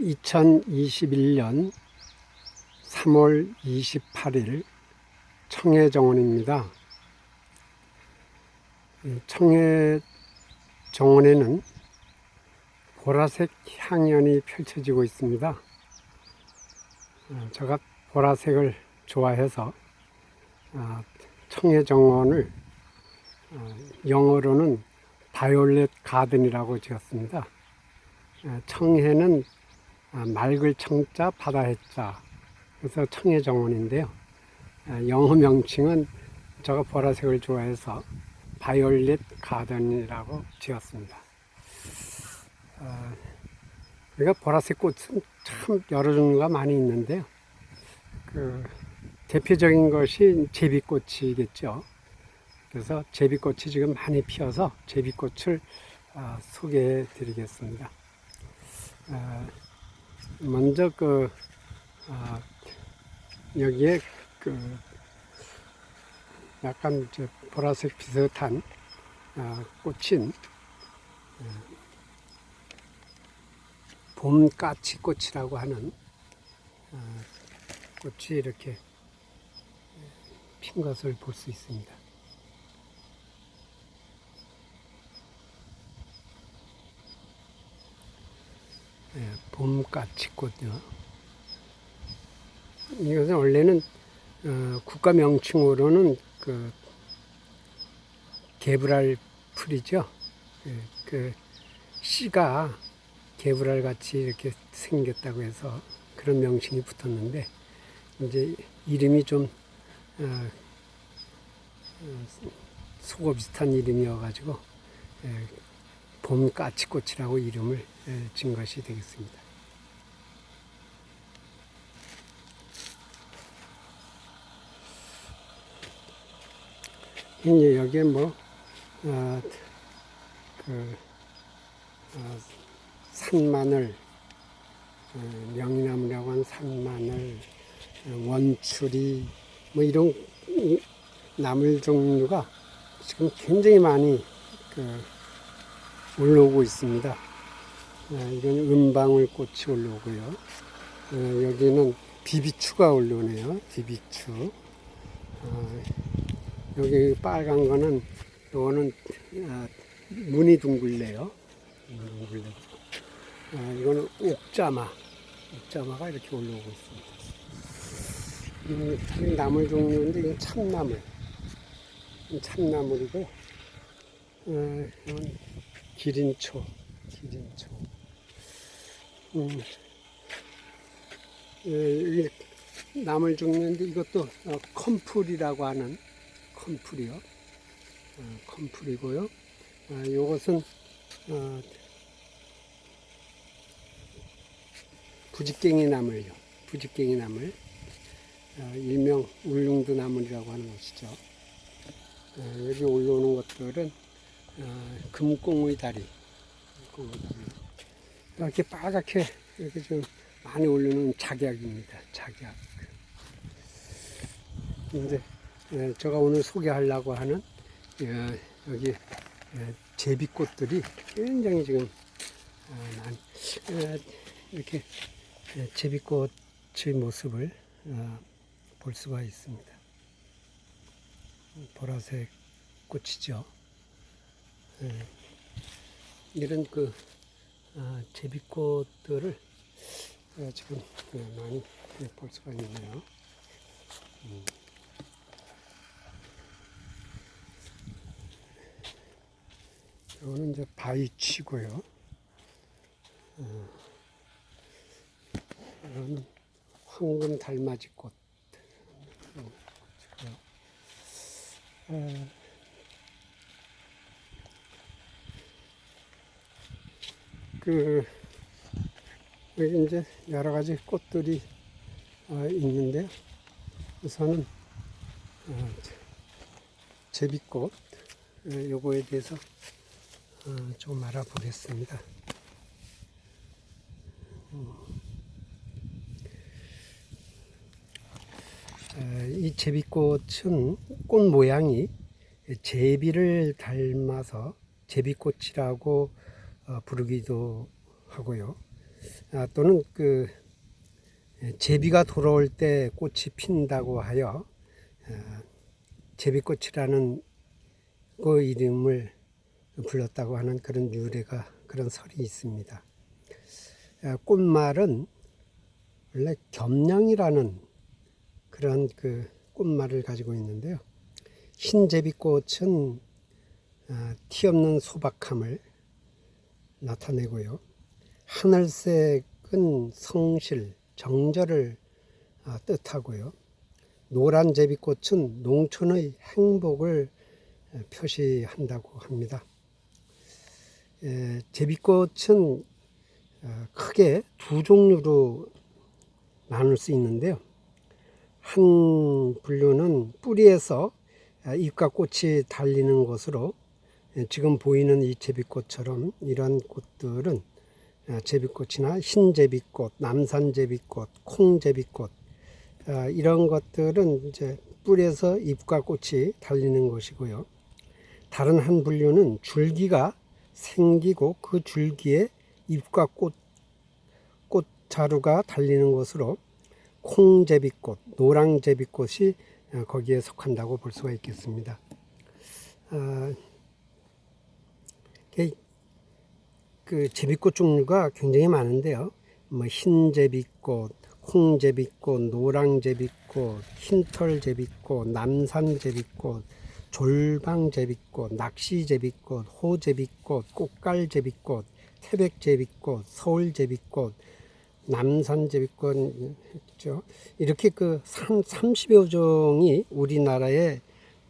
2021년 3월 28일 청해정원입니다. 이 청해정원에는 보라색 향연이 펼쳐지고 있습니다. 어, 제가 보라색을 좋아해서 아, 청해정원을 어, 영어로는 바이올렛 가든이라고 지었습니다. 어, 청해는 아, 맑을 청자 바다 해자 그래서 청해정원인데요. 아, 영어 명칭은 제가 보라색을 좋아해서 바이올렛 가든이라고 지었습니다. 아, 우리가 보라색 꽃은 참 여러 종류가 많이 있는데요. 그 대표적인 것이 제비꽃이겠죠. 그래서 제비꽃이 지금 많이 피어서 제비꽃을 아, 소개해 드리겠습니다. 아, 먼저 그 아, 여기에 그 약간 저 보라색 비슷한 아, 꽃인 아, 봄까치꽃이라고 하는 아, 꽃이 이렇게 핀 것을 볼 수 있습니다. 예, 봄까치꽃이요. 이것은 원래는 어, 국가 명칭으로는 그 개불알 풀이죠. 예, 그 씨가 개불알 같이 이렇게 생겼다고 해서 그런 명칭이 붙었는데 이제 이름이 좀 어, 어, 속어 비슷한 이름이어가지고 예, 봄 까치꽃이라고 이름을 예, 진 것이 되겠습니다. 이제 여기에 뭐, 어, 그, 어, 산마늘, 어, 명이나무라고 하는 산마늘, 어, 원추리, 뭐 이런 이 나물 종류가 지금 굉장히 많이 그 올라오고 있습니다. 어, 이건 은방울꽃이 올라오고요. 어, 여기는 비비추가 올라오네요. 비비추. 어, 여기 빨간 거는 요거는 아, 무늬 둥글레요. 둥글레. 아, 이거는 옥자마. 옥자마가 이렇게 올라오고 있습니다. 음, 이 나물 종류인데 이건 참나물. 이건 참나물이고, 어, 이건 기린초. 기린초. 음, 예, 이 나물 종류인데 이것도 어, 컴풀이라고 하는 컴풀이요. 어, 컴풀이고요. 아, 요것은 어, 부직갱이 나물요. 부직갱이 나물. 어, 일명 울릉도 나물이라고 하는 것이죠. 어, 여기 올라오는 것들은 어. 금꽁의 다리. 이렇게 빨갛게 이렇게 좀 많이 올리는 작약입니다. 작약. 이제 예, 제가 오늘 소개하려고 하는 예, 여기 예, 제비꽃들이 굉장히 지금 어, 이렇게 예, 제비꽃의 모습을 어, 볼 수가 있습니다. 보라색 꽃이죠. 예, 이런 그 아, 제비꽃들을 어, 지금 예, 많이 예, 볼 수가 있네요. 음. 이거는 이제 바위치고요. 어, 이거는 황금 달맞이꽃. 어, 어, 그 여기 이제 여러 가지 꽃들이 어, 있는데요. 우선은 어, 제비꽃 어, 요거에 대해서 어, 좀 알아보겠습니다. 음. 어, 이 제비꽃은 꽃 모양이 제비를 닮아서 제비꽃이라고 어, 부르기도 하고요. 아, 또는 그 예, 제비가 돌아올 때 꽃이 핀다고 하여 아, 제비꽃이라는 그 이름을 불렀다고 하는 그런 유래가 그런 설이 있습니다. 아, 꽃말은 원래 겸양이라는 그런 그 꽃말을 가지고 있는데요. 흰 제비꽃은 아, 티 없는 소박함을 나타내고요. 하늘색은 성실, 정절을 아, 뜻하고요. 노란 제비꽃은 농촌의 행복을 에, 표시한다고 합니다. 에, 제비꽃은 어, 크게 두 종류로 나눌 수 있는데요. 한 분류는 뿌리에서 아, 잎과 꽃이 달리는 것으로 예, 지금 보이는 이 제비꽃처럼 이런 꽃들은 아, 제비꽃이나 흰 제비꽃, 남산 제비꽃, 콩 제비꽃 아, 이런 것들은 이제 뿌리에서 잎과 꽃이 달리는 것이고요. 다른 한 분류는 줄기가 생기고 그 줄기에 잎과 꽃, 꽃자루가 달리는 것으로 콩제비꽃, 노랑제비꽃이 어, 거기에 속한다고 볼 수가 있겠습니다. 아, 그 제비꽃 종류가 굉장히 많은데요. 뭐 흰제비꽃, 콩제비꽃, 노랑제비꽃, 흰털제비꽃, 남산제비꽃, 졸방제비꽃, 낚시제비꽃, 호제비꽃, 꽃갈제비꽃, 태백제비꽃, 서울제비꽃, 남산제비꽃 있죠. 이렇게 그 30여 종이 우리나라에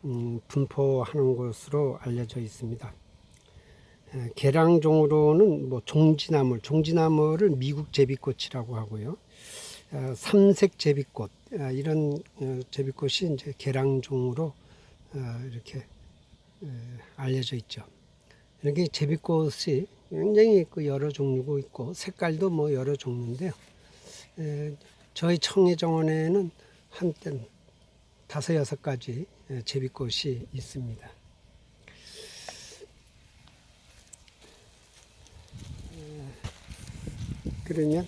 음, 분포하는 것으로 알려져 있습니다. 에, 계량종으로는 뭐 종지나물, 종지나물을 미국 제비꽃이라고 하고요. 어, 삼색 제비꽃 아, 이런 어, 제비꽃이 이제 계량종으로 어, 이렇게 에, 알려져 있죠. 이렇게 제비꽃이 굉장히 그 여러 종류고 있고 색깔도 뭐 여러 종류인데요. 에, 저희 청해정원에는 한때 다섯 여섯 가지 에, 제비꽃이 있습니다. 에, 그러면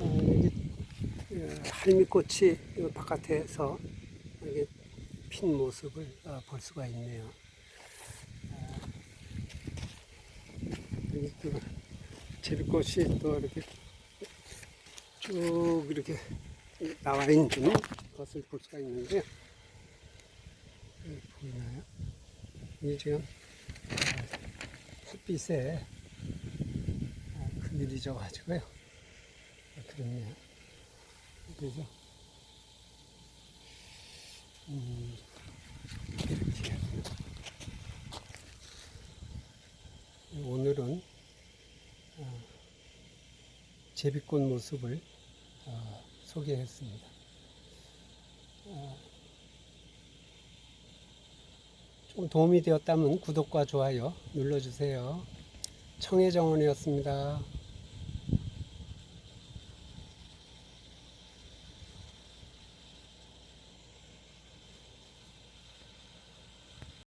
어, 어, 할미꽃이 이 바깥에서 이게 핀 모습을 어, 볼 수가 있네요. 여기 또 제비꽃이 또 이렇게 쭉 이렇게 나와 있는 것을 볼 수가 있는데 여기 보이나요? 이게 지금 아, 햇빛에 아, 그늘이 져가지고요. 아, 그렇네요. 그래서 음, 오늘은 어, 제비꽃 모습을 어, 소개했습니다. 어, 좀 도움이 되었다면 구독과 좋아요 눌러주세요. 청해정원이었습니다.